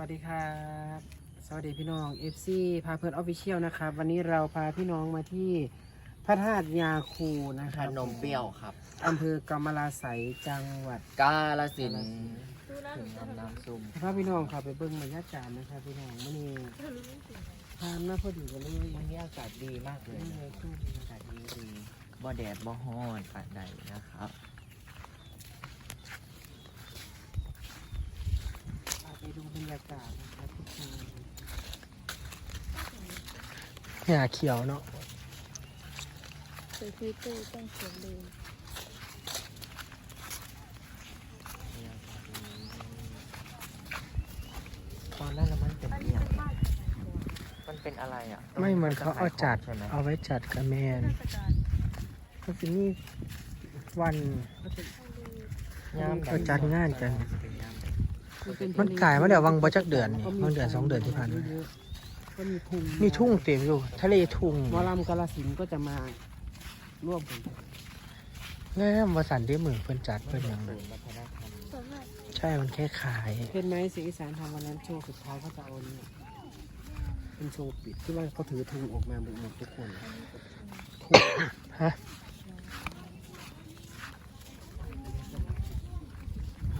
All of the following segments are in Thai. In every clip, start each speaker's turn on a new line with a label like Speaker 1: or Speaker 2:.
Speaker 1: วัสดีครับ สวัสดีพี่น้อง FC พาเพื่อนออฟฟิเชียลนะครับ วันนี้เราพาพี่น้องมาที่พระธาตุยาคูนะค
Speaker 2: ข
Speaker 1: รับ
Speaker 2: นมเปรี้ยวครับ
Speaker 1: อำเภอกำมะลาไสยจังหวัด
Speaker 2: กาลสินธุ์ถึงน้ำน้ำซุ่ม
Speaker 1: พาพี่น้องเขับไปเบิ้งบรรยากาศนะครับพี่น้องมื่อนี้ทานมาพอดีกันเลย
Speaker 2: วันนี้อากาศดีมากเลย
Speaker 1: นี่
Speaker 2: นะ
Speaker 1: เลยช่วง
Speaker 2: อากาศดีดีบ่แดดบ่ฮ้อนปานใดนะครับ
Speaker 1: พาไปดูบ รรยากาศนะครับทุกคน
Speaker 3: หญ้าเขียวเนาะ
Speaker 4: ใส่ฟิลเตอร์ต้องเขียนเลย
Speaker 2: ตอนแรกแล้วมันเป็นเอียงมันเป็นอะไรอะ
Speaker 3: ไม่เหมือนเขาเอาจัด
Speaker 2: ใช่ไหม
Speaker 3: เอาไว้จัดกับแมนก็สิมีวัน
Speaker 2: ยาม
Speaker 3: เขาจัดงานกัน
Speaker 1: เป็
Speaker 3: มันกลายมาเดี๋ยววังบ่จักเดือนนี่วังเดือนสองเดือนที่ผ่านมา
Speaker 1: ก็มีทุ่ง
Speaker 3: มีทุ่งเต็มอยู่ ทะเลทุ่ง
Speaker 1: หมอลำกาลสินธุ์ก็จะมาร่วมกัน
Speaker 3: งามวสันที่มือเพิ่นจัดเพิ่นหยัง
Speaker 2: ศูนย์วัฒนธรรม
Speaker 4: ส่วนมาก
Speaker 3: ใช่มันแค่ขาย
Speaker 1: เห็นไหมสีอีสานทำวันนั้นโชว์สุดท้ายเขาจะเอาเนี่ยเป็นโชว์ปิดที่ว่าเขาถือธงออกมาหมดทุกคน
Speaker 3: ฮะ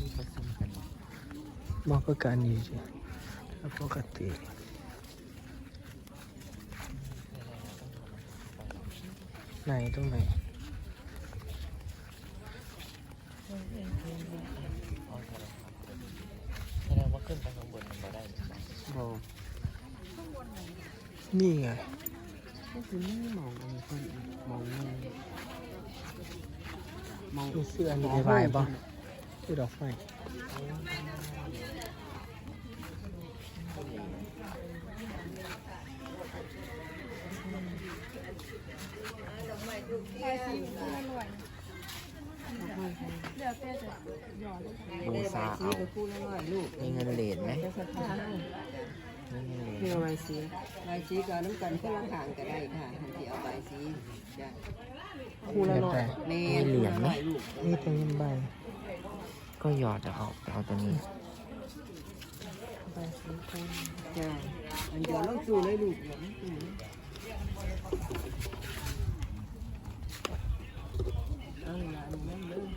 Speaker 2: มีผสมกันบ่
Speaker 3: มองก็การนี้สิแล้วปกติไหนตรงไหน
Speaker 2: อ๋อใช่แล้วแสดงว่าขึ้นไปข้างบนมันบ่ได้หรือเปล่า
Speaker 1: บอ
Speaker 3: นี่ไง
Speaker 1: ก็คือไม่มองอะไรคนอีกมองเงินมอง
Speaker 3: มีเสื้อมีได้บายบ่คือดอกไม้
Speaker 4: เดี๋ยวแกจะ หยอดลงไป
Speaker 2: บูซาเอา
Speaker 1: พูดแล้วว่าลูก
Speaker 2: มีเงินเหรียญไหม
Speaker 1: จะสัทธา
Speaker 2: มีเงินเหรียญ
Speaker 1: เพื่ออะไรสิ
Speaker 5: ใบสีก็น้ำกันก็ลังห่างก็ได้ค่ะทันทีเอาใบสีจ้ะ
Speaker 1: คู่ละร้อย
Speaker 5: แม่
Speaker 2: มีเหรียญไหม
Speaker 5: ลูก
Speaker 3: นี่ตรงนี้ใบ
Speaker 2: ก็หยอดจะเอาเอาตัวนี้
Speaker 1: ใบสีคู่
Speaker 5: จ้ะอันเดียวลองสู้เลยลูกเดี๋ยวมันสู้เอาละอันนั้นเลย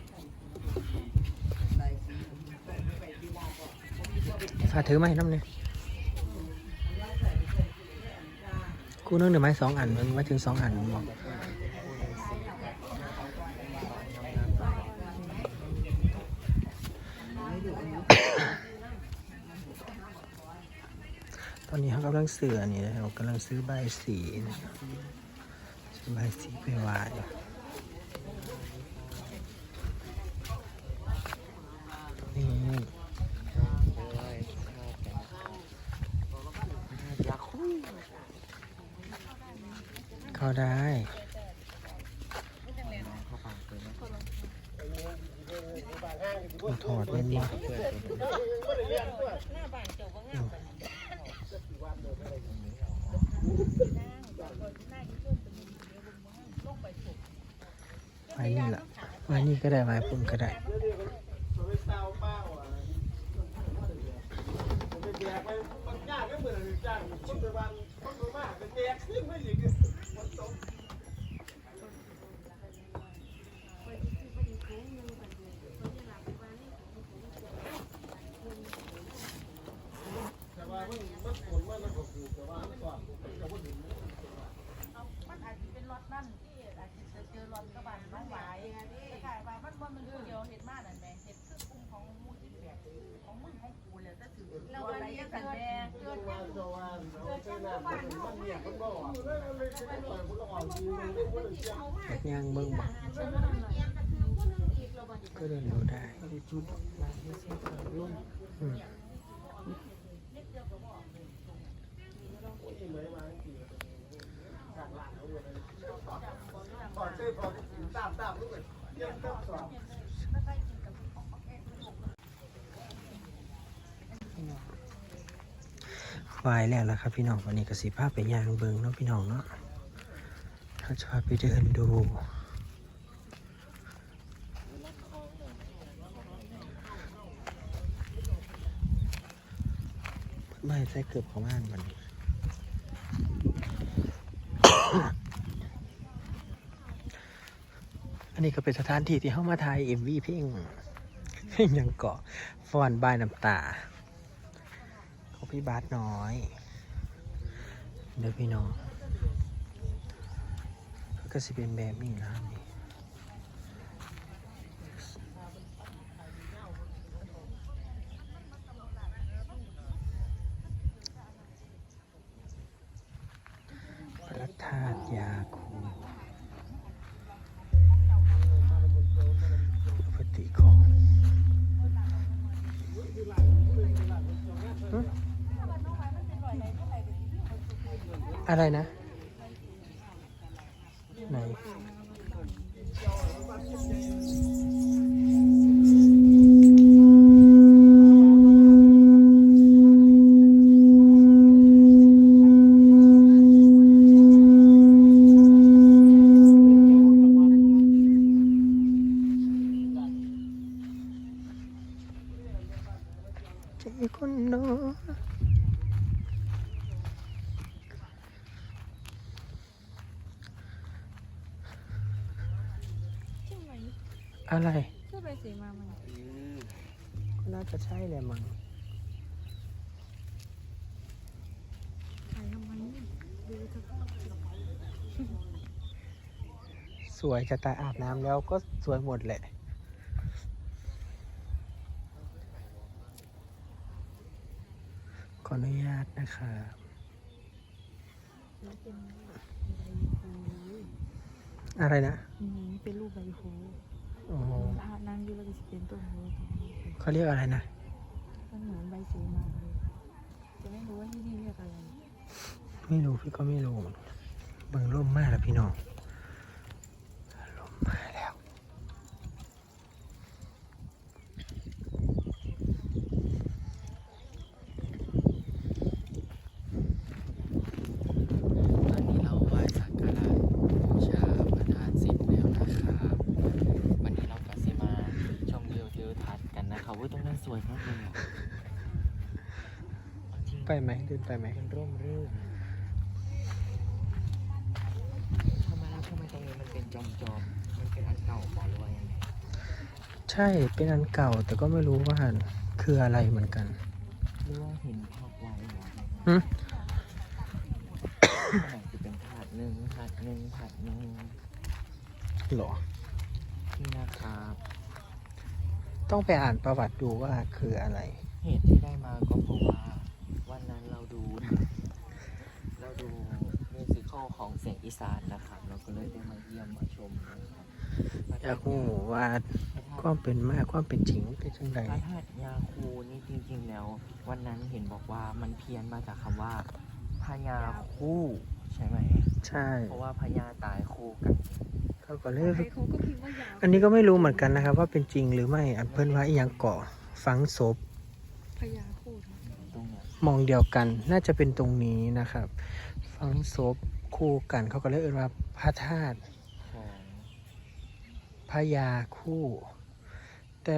Speaker 5: ใบสี
Speaker 3: ฝาถือมาให้น้ำเนี่ยกูนึกหนึ่งไม้สองอันมันไม่ถึงสองอันมันบอก อนนี้เขากำลังเสืออันนี้เรากำลังซื้อใบสีนะซื้อใบสีไปวาดนี่เข้าได้ถอดมันมาไว้ นี่แหละไว้นี่ก็ได้ไว้พุ่มก็ได้
Speaker 6: มันอาจจะเป็นรถนั่นที่อาจจะเจอรถกระบะน้องหวายแต่ขายว่ามันมันมันเดียวเห็ดมากนั่นแหละเห็ดคือกลุ่มของมูที่แบบของมึงของกูเลยก็ถือเราวันนี้กันแดงเกิดยัง เกิดยังบ้านเขาไม่
Speaker 3: อยากย่างเบิ่งบ่ก็เดินดูได้
Speaker 1: ก็ได้จุดบาทไม่ใช่ขาวร่วม
Speaker 3: อืม วายแล้วล่ะครับพี่น้องวันนี้ก็สิพาพไปย่างเบิงเนาะพี่น้องเนาะถ้าจะพาไปเดินดูไม่ใช่เกือบของบ้านมันอันนี้ก็เป็นสถานที่ที่เข้ามาถ่ายเอ็มวีเพลงเพลงยังเกาะฟอนบายน้ำตา พี่บาสน้อย เดี๋ยวพี่น้องก็สิเป็นแบบนี้นะนี่พระธาตุยาคูปฏิของ อะไรนะ
Speaker 4: มามัน
Speaker 3: ก็น่าจะใช่แหละมั้ง
Speaker 4: ถ่ายทำไมดูเถอะ
Speaker 3: สวยจะตายอาบน้ำแล้วก็สวยหมดแหละขออนุญาตนะคะอะไรนะ
Speaker 4: อืมเป็นรูปใบโพ
Speaker 3: โอ้โห
Speaker 4: อาบน้ำอยู่แล้วก็จะเป็นต้นโพ
Speaker 3: เขาเรียกอะไรนะ
Speaker 4: มันเหมือนใบสีมาเลยจะไม่รู้ว่าที่นี่เรียกอะไร
Speaker 3: ไม่รู้พี่ก็ไม่รู้เบิ่งร่มมากแล้วพี่น้องร่มมาแล้ว
Speaker 2: ตอนนี้เราไหว้สักการะบูชาพระธาตุสิบแล้วนะครับ วันนี้เราก็สิมาชมวิวทิวทัศน์กันนะครับว่าตรงนั้นสวยมากเลยอะจริง
Speaker 3: ไปไหมเดินไปไหม
Speaker 2: มันร่มรื่นทำไมแล้วทำไมตรงนี้มันเป็นจอมจอมๆมันเป็นอันเก่าบอกหรือว่ายังไง
Speaker 3: ใช่เป็นอันเก่าแต่ก็ไม่รู้ว่าคืออะไรเหมือนกัน
Speaker 2: หรือว่าหินพักไว้เหรอ
Speaker 3: หึ
Speaker 2: ขนาดจะเป็นถาดหนึ่งถาดหนึ่งถาดหนึ่ง
Speaker 3: หรอ
Speaker 2: นี่นะครับ
Speaker 3: ต้องไปอ่านประวัติดูว่าคืออะไร
Speaker 2: เหตุที่ได้มาก็เพราะว่าวั นนั้นเราดู เราดูมิวสิควลของเสียงอีสานนะครับเราก็เลยได้มาเยี่ยมมาชมนะครับ
Speaker 3: อยากรู้ว่าความเป็นมากความเป็นจริงเป็นจังได
Speaker 2: พระธาตุยาคูนี่จริงๆแล้ว วันนั้นเห็นบอกว่ามันเพี้ยนมาจากคำว่าพญาคู่ใช่ไหม
Speaker 3: ใช่
Speaker 2: เพราะว่าพญาตายคู่กัน
Speaker 3: เขาก็เลย
Speaker 4: ใครเขาก็พิมพ์ว่ายาว
Speaker 3: อันนี้ก็ไม่รู้เหมือนกันนะครับ ว่าเป็นจริงหรือไม่อันเพิ่นว่าอีหยังเกาะฝังศพ
Speaker 4: พญาคู่นะ
Speaker 2: ตรงเนี้ย
Speaker 3: มองเดียวกันน่าจะเป็นตรงนี้นะครับ ฝังศพคู่กันเขาก็เลยเอ่ยว่าพระธาตุ
Speaker 2: ของ
Speaker 3: พญาคู่ แต่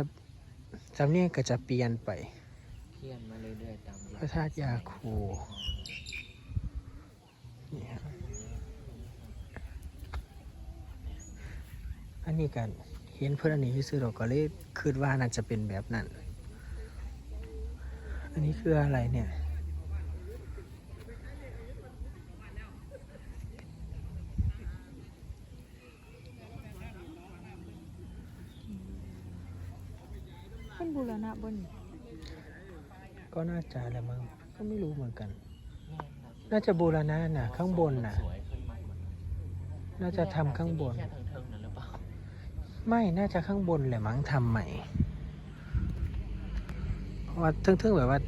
Speaker 3: จำเนียงก็จะเปลี่ยนไป
Speaker 2: เพี้ยนมาเรื่อยๆตาม
Speaker 3: พระธาตุยาคูนี่ครับอันนี้กันเห็นเพื่อนอันนี้ซื้อเราก็เลยคิดว่าน่าจะเป็นแบบนั้น อันนี้คืออะไรเนี่ย
Speaker 4: เป็นบูรณะบน
Speaker 3: ก็น่าจะแหละมั้งก็ไม่รู้เหมือนกัน
Speaker 2: เนี่ยครับ
Speaker 3: น่าจะบูรณะน่ะ ข้างบนน่ะ
Speaker 2: สวยขึ้นมาหมด
Speaker 3: น่าจะทำข้างบน
Speaker 2: แค่เทิงๆนั่นหรือเปล่า
Speaker 3: ไม่ น่าจะข้างบนแหละมั้งทำใหม่เพราะ ว่าเทิงๆแบบว่า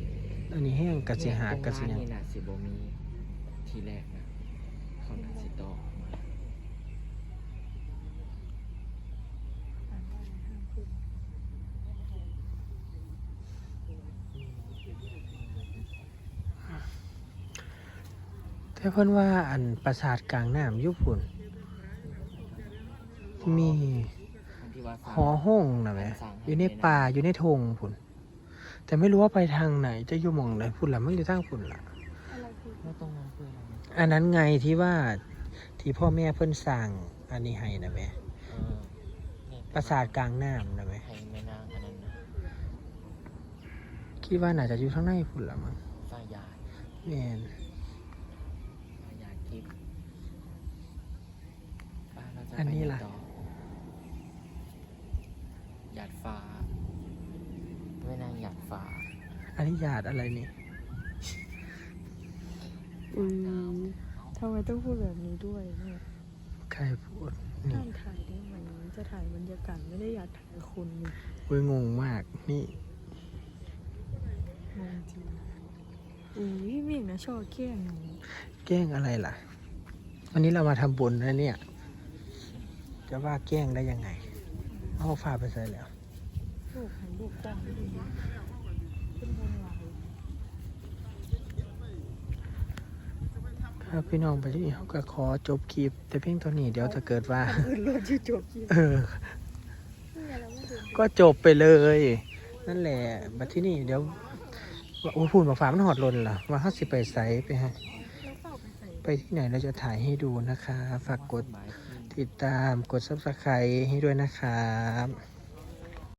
Speaker 3: อันนี้แห้งกะสิหากะสิหยัง
Speaker 2: นี่นะสิบมีทีแรกนะเขานาสิโตออกมา
Speaker 4: อ่านว่าห้ามขึ้น
Speaker 3: แต่เพิ่นว่าอันปราสาทกลางน้ำอยุพุ่น มี
Speaker 2: อันที่ว่าสร้าง
Speaker 3: หอห้องนะแหมอยู่ในป่าอยู่ในทงพุ่น แต่ไม่รู้ว่าไปทางไหนจะอยู่หมองไหนพุ่นละมันอยู่ทางพุ่นละ
Speaker 4: อะไรคือ
Speaker 2: แล้วตรงนั้นคืออะไรนะ
Speaker 3: อันนั้นไงที่ว่าที่พ่อแม่เพิ่นสร้างอันนี้ให้นะแม่
Speaker 2: เออเนี่ย
Speaker 3: ปราสาทกลางน้ำนะแม่
Speaker 2: ให้แม่นางอันนั้นนะ
Speaker 3: คิดว่าน่าจะอยู่ทางในพุ่นละมั้ง
Speaker 2: ฝ้ายยาย
Speaker 3: แม่น
Speaker 2: ฝ้ายยายทิพย์ป้าเราจะ
Speaker 3: อันนี้ล่ะ
Speaker 2: ไปไหต่อหยาดฟ้าแม่นางหยาดฟ้า
Speaker 3: อันนี้ญาติอะไรนี่
Speaker 4: อืมทำไมต้องพูดแบบนี้ด้วยเนี่ย
Speaker 3: ใครพูดนี่
Speaker 4: ห้ามถ่ายได้ไหมจะถ่ายบรรยากาศไม่ได้อยากถ่ายคนนี่
Speaker 3: เว้ยงงมากนี่
Speaker 4: งงจริงอุ้ยเมฆนะชอบแกล้งหนู
Speaker 3: แกล้งอะไรล่ะ วันนี้เรามาทำบุญนะเนี่ย จะว่าแกล้งได้ยังไงเอาฝาไปใส่แล้ว
Speaker 4: ลูกหันลูกกล้องไม่ดีเป็นบนไหล
Speaker 3: ครับพี่น้องไปที่นี่เขาก็ขอจบคลิป แต่เพียงเท่านี้เดี๋ยวถ้าเกิดว่า
Speaker 4: อื่นรถที่จบที่
Speaker 3: เออ ก็จบไปเลย นั่นแหละบัดที่นี่เดี๋ยวว่าโอ้พูดมาฝากมันหอดลนล่ะว่าเขาสิไปใสไปฮะ
Speaker 4: แล้วเฝ้าไปใส่
Speaker 3: ไปที่ไหนเราจะถ่ายให้ดูนะคะ ฝากกด
Speaker 2: บายที่
Speaker 3: ติดตามกด subscribe ให้ด้วยนะครับ